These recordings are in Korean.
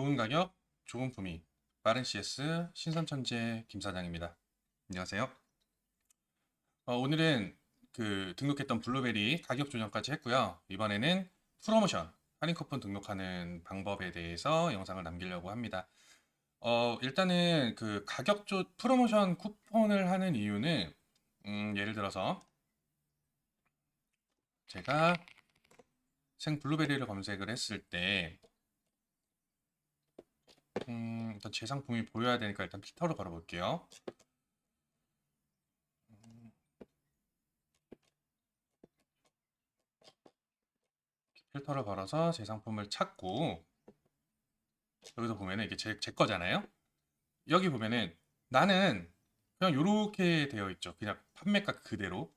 좋은 가격, 좋은 품위, 빠른 CS 신선천재 김 사장입니다. 안녕하세요. 어, 오늘은 그 등록했던 블루베리 가격 조정까지 했고요. 이번에는 프로모션 할인 쿠폰 등록하는 방법에 대해서 영상을 남기려고 합니다. 어, 일단은 그 가격 조 프로모션 쿠폰을 하는 이유는 음, 예를 들어서 제가 생 블루베리를 검색을 했을 때 음, 일단 제 상품이 보여야 되니까 일단 필터를 걸어볼게요. 음. 필터를 걸어서 제 상품을 찾고 여기서 보면은 이게 제, 제 거잖아요. 여기 보면은 나는 그냥 요렇게 되어 있죠. 그냥 판매가 그대로.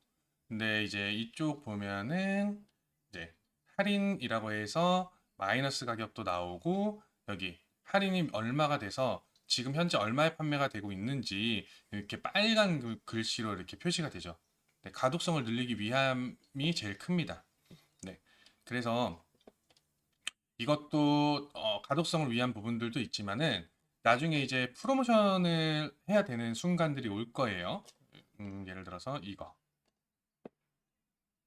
근데 이제 이쪽 보면은 이제 할인이라고 해서 마이너스 가격도 나오고 여기 할인이 얼마가 돼서 지금 현재 얼마에 판매가 되고 있는지 이렇게 빨간 그 글씨로 이렇게 표시가 되죠. 네, 가독성을 늘리기 위함이 제일 큽니다. 네, 그래서 이것도 어, 가독성을 위한 부분들도 있지만은 나중에 이제 프로모션을 해야 되는 순간들이 올 거예요. 음, 예를 들어서 이거.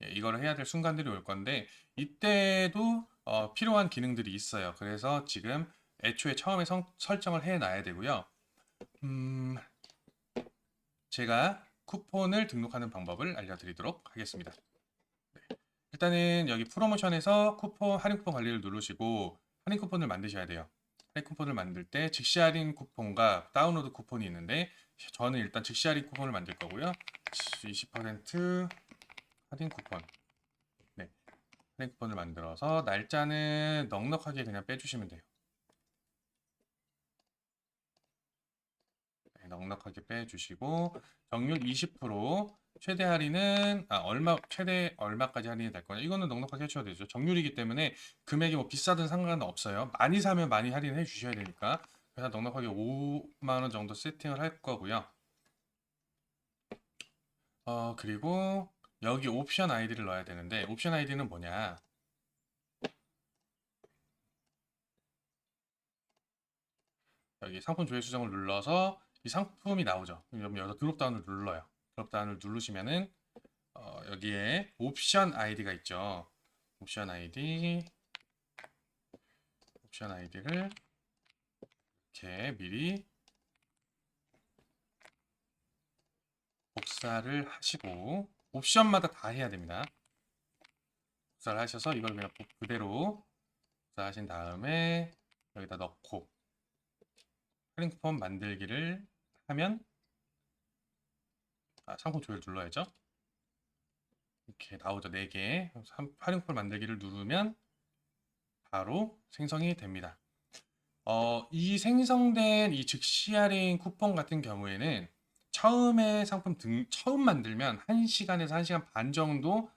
예, 이거를 해야 될 순간들이 올 건데 이때도 어, 필요한 기능들이 있어요. 그래서 지금 애초에 처음에 성- 설정을 해 놔야 되고요. 음, 제가 쿠폰을 등록하는 방법을 알려드리도록 하겠습니다. 네. 일단은 여기 프로모션에서 쿠폰 할인 쿠폰 관리를 누르시고 할인 쿠폰을 만드셔야 돼요. 할인 쿠폰을 만들 때 즉시 할인 쿠폰과 다운로드 쿠폰이 있는데 저는 일단 즉시 할인 쿠폰을 만들 거고요. 20% 할인 쿠폰. 네. 할인 쿠폰을 만들어서 날짜는 넉넉하게 그냥 빼주시면 돼요. 넉넉하게 빼주시고 정률 20% 최대 할인은 아 얼마 최대 얼마까지 할인이 될 거냐. 이거는 넉넉하게 해주셔도 되죠. 정률이기 때문에 금액이 뭐 비싸든 상관은 없어요. 많이 사면 많이 할인해 주셔야 되니까 그래서 넉넉하게 5만 원 정도 세팅을 할 거고요. 어 그리고 여기 옵션 아이디를 넣어야 되는데 옵션 아이디는 뭐냐? 여기 상품 조회 수정을 눌러서 이 상품이 나오죠. 그럼 여기서 드롭 다운을 눌러요. 드롭 다운을 누르시면은 어, 여기에 옵션 아이디가 있죠. 옵션 아이디 옵션 아이디를 이렇게 미리 복사를 하시고 옵션마다 다 해야 됩니다. 복사를 하셔서 이걸 그냥 그대로 복사하신 다음에 여기다 넣고 쿠폰 만들기를 하면 아, 상품 조회를 눌러야죠. 이렇게 나오죠. 4개. 할인 쿠폰 만들기를 누르면 바로 생성이 됩니다. 어, 이 생성된 이 즉시 할인 쿠폰 같은 경우에는 처음에 상품 등 처음 만들면 1시간에서 1시간 반 정도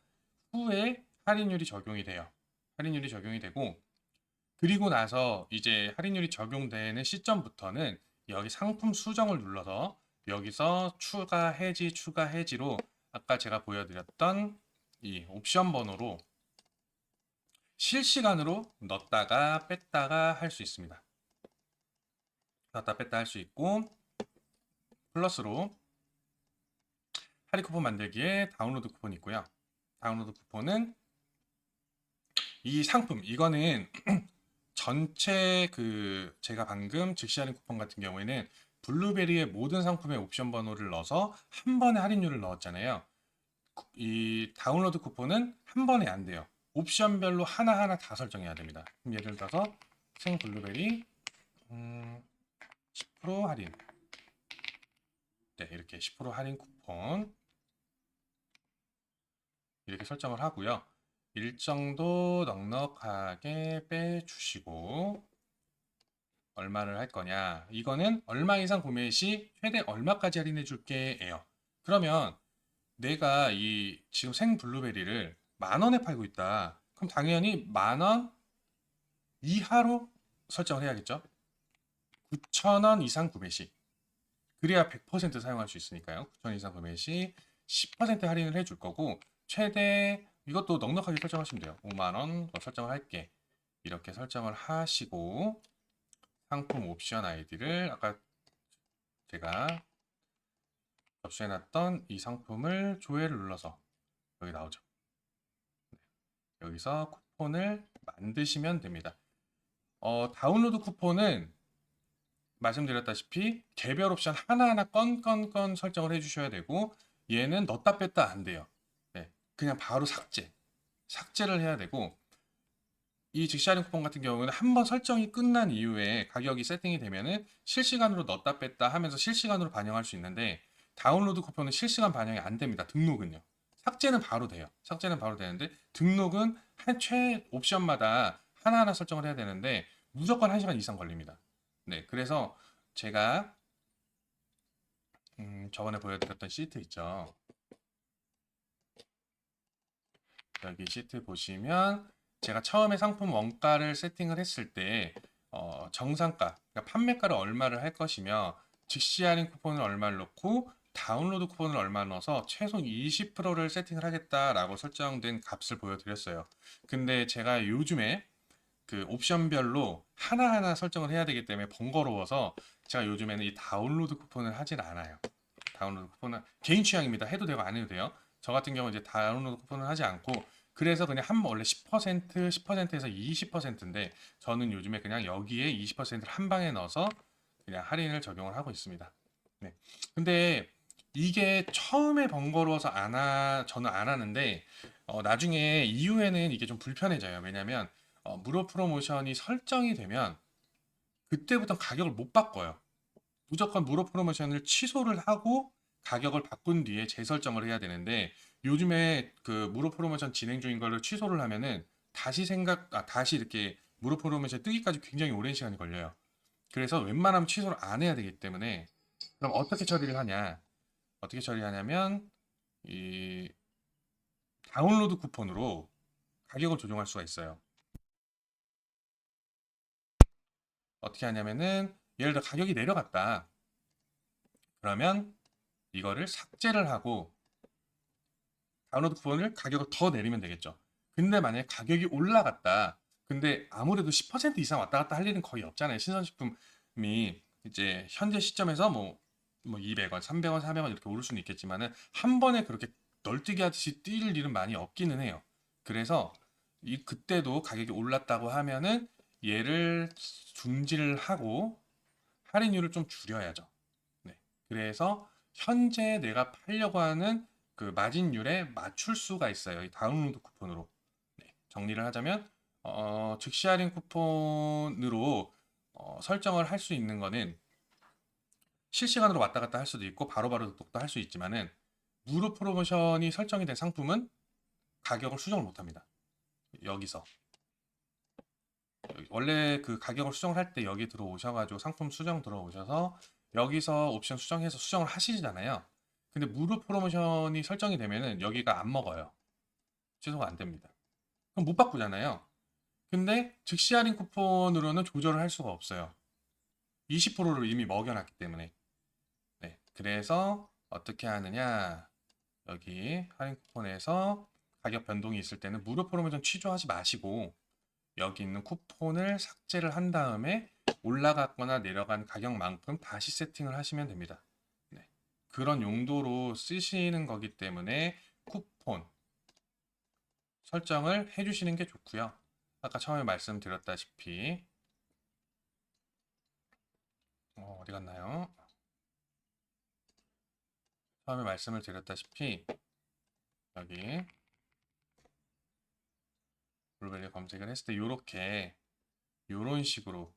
후에 할인율이 적용이 돼요. 할인율이 적용이 되고 그리고 나서 이제 할인율이 적용되는 시점부터는 여기 상품 수정을 눌러서 여기서 추가 해지 추가 해지로 아까 제가 보여드렸던 이 옵션 번호로 실시간으로 넣었다가 뺐다가 할 수 있습니다. 넣었다 뺐다 할 수 있고 플러스로 할인 쿠폰 만들기에 다운로드 쿠폰이 있고요. 다운로드 쿠폰은 이 상품 이거는 전체 그 제가 방금 즉시 할인 쿠폰 같은 경우에는 블루베리의 모든 상품의 옵션 번호를 넣어서 한 번에 할인율을 넣었잖아요. 쿠- 이 다운로드 쿠폰은 한 번에 안 돼요. 옵션별로 하나하나 다 설정해야 됩니다. 예를 들어서 생 블루베리 음, 10% 할인 네, 이렇게 10% 할인 쿠폰 이렇게 설정을 하고요. 일정도 넉넉하게 빼주시고 얼마를 할 거냐. 이거는 얼마 이상 구매 시 최대 얼마까지 할인해 줄게 예요. 그러면 내가 이 지금 생 블루베리를 만 원에 팔고 있다. 그럼 당연히 만 원 이하로 설정을 해야겠죠? 9천 원 이상 구매 시. 그래야 100% 사용할 수 있으니까요. 9천 원 이상 구매 시 10% 할인을 해줄 거고 최대 이것도 넉넉하게 설정하시면 돼요. 5만 원 설정을 할게. 이렇게 설정을 하시고 상품 옵션 아이디를 아까 제가 접수해놨던 이 상품을 조회를 눌러서 여기 나오죠. 네. 여기서 쿠폰을 만드시면 됩니다. 어, 다운로드 쿠폰은 말씀드렸다시피 개별 옵션 하나하나 건건건 설정을 해주셔야 되고 얘는 넣다 뺐다 안 돼요. 네, 그냥 바로 삭제. 삭제를 해야 되고 이 즉시 할인 쿠폰 같은 경우는 한 번 설정이 끝난 이후에 가격이 세팅이 되면은 실시간으로 넣었다 뺐다 하면서 실시간으로 반영할 수 있는데 다운로드 쿠폰은 실시간 반영이 안 됩니다. 등록은요. 삭제는 바로 돼요. 삭제는 바로 되는데 등록은 한 최 옵션마다 하나하나 설정을 해야 되는데 무조건 1시간 이상 걸립니다. 네, 그래서 제가 음, 저번에 보여드렸던 시트 있죠. 여기 시트 보시면 제가 처음에 상품 원가를 세팅을 했을 때 어, 정상가, 그러니까 판매가를 얼마를 할 것이며 즉시 할인 쿠폰을 얼마를 넣고 다운로드 쿠폰을 얼마 넣어서 최소 20%를 세팅을 하겠다라고 설정된 값을 보여드렸어요. 근데 제가 요즘에 그 옵션별로 하나하나 설정을 해야 되기 때문에 번거로워서 제가 요즘에는 이 다운로드 쿠폰을 하진 않아요. 다운로드 쿠폰은 개인 취향입니다. 해도 되고 안 해도 돼요. 저 같은 경우 이제 다운로드 쿠폰을 하지 않고 그래서 그냥 한번 원래 10% 10%에서 20%인데 저는 요즘에 그냥 여기에 20%를 한 방에 넣어서 그냥 할인을 적용을 하고 있습니다. 네. 근데 이게 처음에 번거로워서 안 하, 저는 안 하는데 어, 나중에 이후에는 이게 좀 불편해져요. 왜냐면 어, 무료 프로모션이 설정이 되면 그때부터 가격을 못 바꿔요. 무조건 무료 프로모션을 취소를 하고 가격을 바꾼 뒤에 재설정을 해야 되는데 요즘에 그 무료 프로모션 진행 중인 거를 취소를 하면은 다시 생각, 아, 다시 이렇게 무료 프로모션 뜨기까지 굉장히 오랜 시간이 걸려요. 그래서 웬만하면 취소를 안 해야 되기 때문에 그럼 어떻게 처리를 하냐? 어떻게 처리하냐면 이 다운로드 쿠폰으로 가격을 조정할 수가 있어요. 어떻게 하냐면은 예를 들어 가격이 내려갔다. 그러면 이거를 삭제를 하고 다운로드 쿠폰을 가격을 더 내리면 되겠죠. 근데 만약에 가격이 올라갔다. 근데 아무래도 10% 이상 왔다 갔다 할 일은 거의 없잖아요. 신선식품이 이제 현재 시점에서 뭐, 뭐 200원, 300원, 400원 이렇게 오를 수는 있겠지만은 한 번에 그렇게 널뛰기 하듯이 뛸 일은 많이 없기는 해요. 그래서 이 그때도 가격이 올랐다고 하면은 얘를 중지를 하고 할인율을 좀 줄여야죠. 네. 그래서 현재 내가 팔려고 하는 그 마진율에 맞출 수가 있어요. 이 다운로드 쿠폰으로. 네. 정리를 하자면 어, 즉시 할인 쿠폰으로 어, 설정을 할 수 있는 거는 실시간으로 왔다 갔다 할 수도 있고 바로바로 등록도 할 수 있지만은 무료 프로모션이 설정이 된 상품은 가격을 수정을 못 합니다. 여기서 원래 그 가격을 수정을 할 때 여기 들어오셔가지고 상품 수정 들어오셔서 여기서 옵션 수정해서 수정을 하시잖아요. 근데 무료 프로모션이 설정이 되면은 여기가 안 먹어요. 취소가 안 됩니다. 그럼 못 바꾸잖아요. 근데 즉시 할인 쿠폰으로는 조절을 할 수가 없어요. 20%를 이미 먹여놨기 때문에. 네. 그래서 어떻게 하느냐. 여기 할인 쿠폰에서 가격 변동이 있을 때는 무료 프로모션 취소하지 마시고 여기 있는 쿠폰을 삭제를 한 다음에 올라갔거나 내려간 가격만큼 다시 세팅을 하시면 됩니다. 네. 그런 용도로 쓰시는 거기 때문에 쿠폰 설정을 해주시는 게 좋고요. 아까 처음에 말씀드렸다시피 어, 어디 갔나요? 처음에 말씀을 드렸다시피 여기 블루베리 검색을 했을 때 이렇게 이런 식으로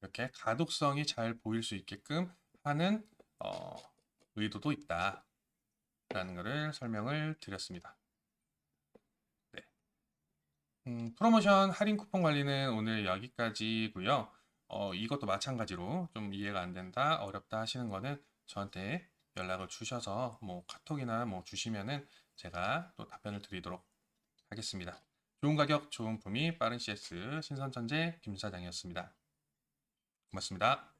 이렇게 가독성이 잘 보일 수 있게끔 하는 어, 의도도 있다 라는 것을 설명을 드렸습니다. 네. 음, 프로모션 할인 쿠폰 관리는 오늘 여기까지고요. 어, 이것도 마찬가지로 좀 이해가 안 된다, 어렵다 하시는 거는 저한테 연락을 주셔서 뭐 카톡이나 뭐 주시면은 제가 또 답변을 드리도록 하겠습니다. 좋은 가격, 좋은 품위, 빠른 CS 신선천재 김 사장이었습니다. 고맙습니다.